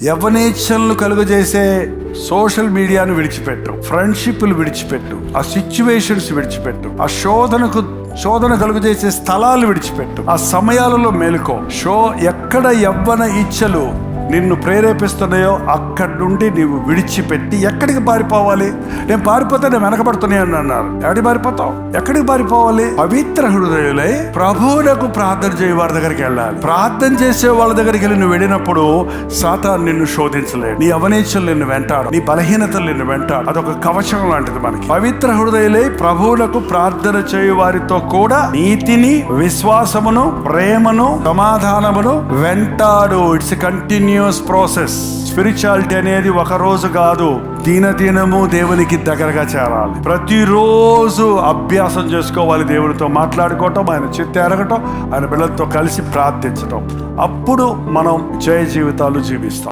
యవనేచ్ఛలను కలుగజేసే social మీడియాను విడిచిపెట్టు ఫ్రెండ్షిప్లు విడిచిపెట్టు ఆ సిచ్యువేషన్స్ విడిచిపెట్టు ఆ శోధనకు శోధన కలుగజేసే స్థలాలు విడిచిపెట్టు ఆ సమయాలలో మేలుకో. షో ఎక్కడ యవ్వన ఇచ్చలు నిన్ను ప్రేరేపిస్తున్నాయో అక్కడి నుండి నీవు విడిచిపెట్టి ఎక్కడికి పారిపోవాలి? నేను పారిపోతే నేను వెనకబడుతున్నాయని అన్నారు. ఎక్కడికి పారిపోతావు? ఎక్కడికి పారిపోవాలి? పవిత్ర హృదయులై ప్రభువులకు ప్రార్థన చేయ వారి దగ్గరికి వెళ్ళాలి. ప్రార్థన చేసే వాళ్ళ దగ్గరికి వెళ్ళి నువ్వు వెళ్ళినప్పుడు సాతాన్ నిన్ను శోధించలేడు. నీ అవనేచ్ఛలు నిన్ను వెంటాడు. నీ బలహీనతలు నిన్ను వెంటాడు. అదొక కవచం లాంటిది మనకి. పవిత్ర హృదయులై ప్రభువులకు ప్రార్థన చేయు వారితో కూడా నీతిని విశ్వాసమును ప్రేమను సమాధానమును వెంటాడు. It's continue continuous process spirituality అనేది ఒక రోజు కాదు దినదినము దేవునికి దగ్గరగా చేరాలి. ప్రతిరోజు అభ్యాసం చేసుకోవాలి దేవునితో మాట్లాడుకోవటం ఆయన చిత్త ఎరగటం ఆయన పిల్లలతో కలిసి ప్రార్థించటం. అప్పుడు మనం జయ జీవితాలు జీవిస్తాం.